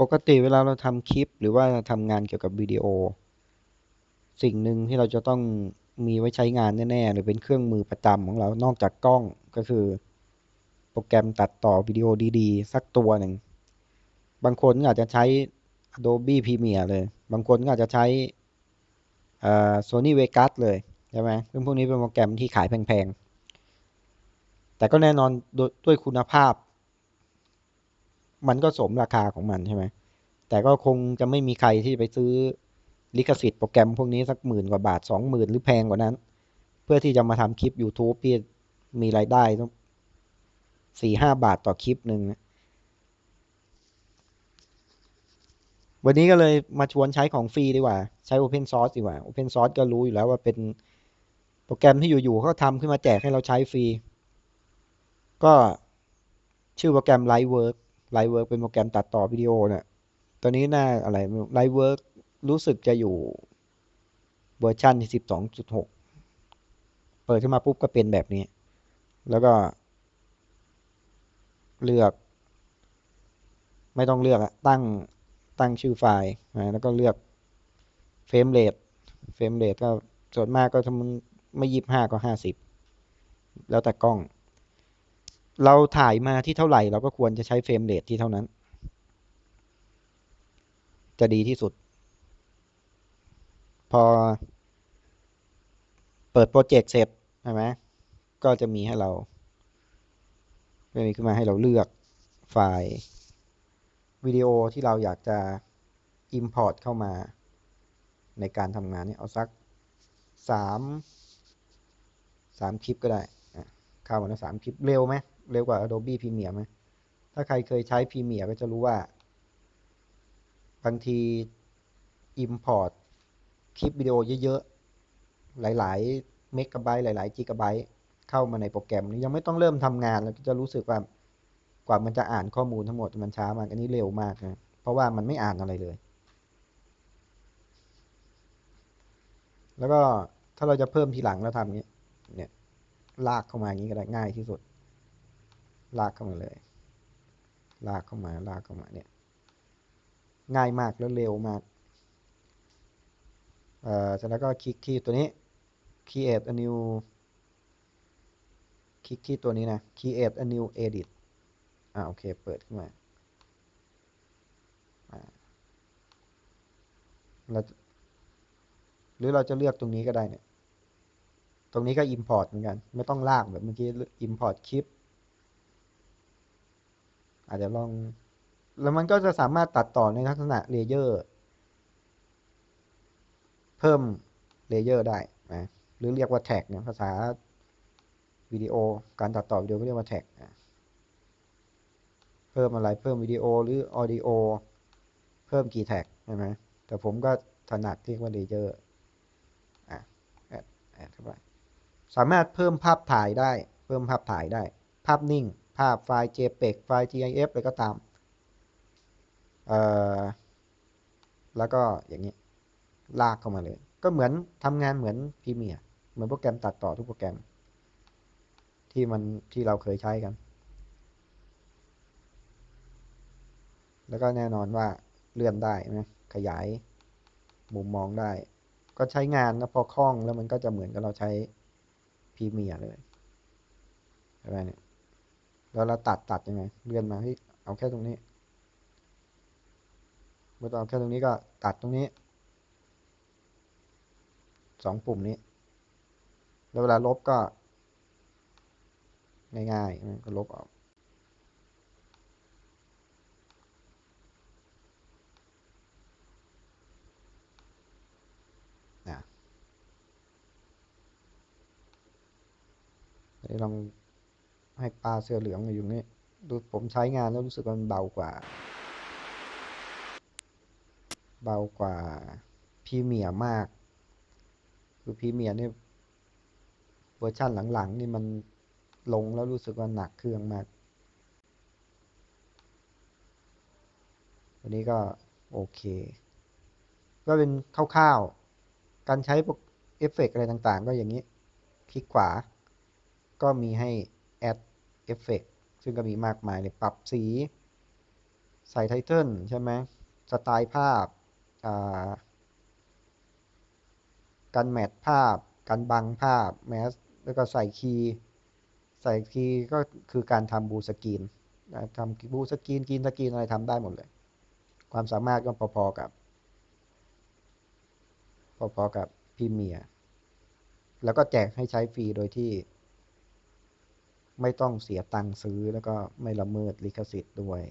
ปกติเวลาเราทำคลิป หรือว่าทำงานเกี่ยวกับวิดีโอ สิ่งหนึ่งที่เราจะต้องมีไว้ใช้งานแน่ๆหรือเป็นเครื่องมือประจำของเรานอกจากกล้องก็คือ โปรแกรมตัดต่อวิดีโอดีๆ สักตัวหนึ่ง บางคนก็อาจจะใช้ Adobe Premiere เลย บางคนก็อาจจะใช้ Sony Vegas เลย ใช่ไหมซึ่งพวกนี้เป็นโปรแกรมที่ขายแพงๆ แต่ก็แน่นอนด,ด้วยคุณภาพ มันก็สมราคาของมันใช่ไหม แต่ก็คงจะไม่มีใครที่ไปซื้อลิขสิทธิ์โปรแกรมพวกนี้สักหมื่นกว่าบาทสองหมื่นหรือแพงกว่านั้น เพื่อที่จะมาทำคลิป YouTube ที่มีรายได้สี่ห้าบาทต่อคลิปหนึ่งวันนี้ก็เลยมาชวนใช้ของฟรีดีกว่า ใช้ Open Source ดีกว่า Open Source ก็รู้อยู่แล้วว่าเป็น โปรแกรมที่อยู่ๆเขาทำขึ้นมาแจกให้เราใช้ฟรี ก็ชื่อโปรแกรม Lightwork Lightwork เป็นโปรแกรมตัดต่อวิดีโอเนี่ยตัวนี้น่าอะไร Lightwork รู้สึกจะอยู่เวอร์ชันที่สิบสองจุดหกเปิดขึ้นมาปุ๊บก็เป็นแบบนี้ แล้วก็ เลือก ไม่ต้องเลือกอะตั้งตั้งชื่อไฟล์นะแล้วก็เลือกเฟรมเรทเฟรมเรทก็ส่วนมากก็ถ้ามัน ไม่ยี่ห้าก็ห้าสิบแล้วแต่กล้อง เราถ่ายมาที่เท่าไหร่ เราก็ควรจะใช้เฟรมเรทที่เท่านั้น จะดีที่สุด พอ เปิดโปรเจกต์เสร็จใช่ไหมก็จะมีให้เราจะมีขึ้นมาให้เราเลือกไฟล์วิดีโอที่เราอยากจะ Import เข้ามาในการทำงานเนี่ยเอาสักสาม สามคลิปก็ได้อะเข้ามาแล้สามคลิปเร็วไหมเร็วกว่า Adobe Premiere ไหมถ้าใครเคยใช้ Premiere ก็จะรู้ว่า บางที Import คลิปวิดีโอเยอะๆ หลายๆเมกะไบต์หลายๆกิกะไบต์เข้ามาในโปรแกรมนี้ยังไม่ต้องเริ่มทำงานแล้วก็จะรู้สึกว่ากว่ามันจะอ่านข้อมูลทั้งหมดมันช้ามากอันนี้เร็วมากนะเพราะว่ามันไม่อ่านอะไรเลย แล้วก็ถ้าเราจะเพิ่มทีหลังเราทำอย่างนี้ เนี่ย ลากเข้ามาอย่างนี้ก็ได้ง่ายที่สุด ลากเข้ามาเลย ลากเข้ามาลากเข้ามาเนี่ย ง่ายมากแล้วเร็วมากเอ่อเสร็จแล้วก็คลิกที่ตัวนี้ create a new คลิกที่ตัวนี้นะ create a new edit อ่าโอเค เปิดขึ้นมาอ่าเราหรือเราจะเลือกตรงนี้ก็ได้เนี่ย ตรงนี้ก็ import เหมือนกัน ไม่ต้องลากแบบเมื่อกี้ import คลิป อาจจะลอง แล้วมันก็จะสามารถตัดต่อในลักษณะเลเยอร์ เพิ่มเลเยอร์ได้นะหรือเรียกว่าแท็กเนี่ยภาษาวิดีโอ การตัดต่อวิดีโอก็เรียกว่าแท็กเพิ่มอะไรเพิ่มวิดีโอหรือออดิโอเพิ่มกี่แท็กใช่ไหมแต่ผมก็ถนัดเรียกว่าเลเยอร์อะแอดแอดเข้าไป สามารถเพิ่มภาพถ่ายได้ เพิ่มภาพถ่ายได้ ภาพนิ่ง ภาพไฟล์ JPEG ไฟล์ GIF อะไรก็ตาม เอ่อ แล้วก็อย่างนี้ ลากเข้ามาเลย ก็เหมือนทำงานเหมือนพรีเมียร์ เหมือนโปรแกรมตัดต่อทุกโปรแกรม ที่มันที่เราเคยใช้กัน แล้วก็แน่นอนว่าเลื่อนได้นะขยายมุมมองได้ ก็ใช้งานแล้วพอคล่องแล้วมันก็จะเหมือนกับเราใช้ รีเมียเลยอะไรเนี่ยแล้วเราตัดตัดยังไง เลื่อนมาที่เอาแค่ตรงนี้เมื่อเอาแค่ตรงนี้ก็ตัดตรงนี้สองปุ่มนี้ แล้วเวลาลบก็ ง่ายๆก็ลบออก นะเดี๋ยว ลองให้ปลาเสื้อเหลืองอยู่นี่ดูผมใช้งานแล้วรู้สึกมันเบากว่า เบากว่าพรีเมียมาก คือพรีเมียร์นี่เวอร์ชั่นหลังๆ นี่มันลงแล้วรู้สึกว่าหนักเครื่องมากวันนี้ก็โอเค ก็เป็นคร่าวๆ การใช้พวกเอฟเฟกอะไรต่างๆ ก็อย่างนี้ คลิกขวา ก็มีให้ add effect ซึ่งก็มีมากมายเลยปรับสี ใส่ไทเทิลใช่ไหมสไตล์ภาพ การแมทภาพ การบังภาพแมสแล้วก็ใส่คีย์ใส่คีย์ก็คือการทำบูสกรีนทำบูสกรีนกรีนสกรีนอะไรทำได้หมดเลย ความสามารถก็พอๆกับ พอๆกับพรีเมียร์แล้วก็แจกให้ใช้ฟรีโดยที่ ไม่ต้องเสียตังค์ซื้อแล้วก็ไม่ละเมิดลิขสิทธิ์ด้วย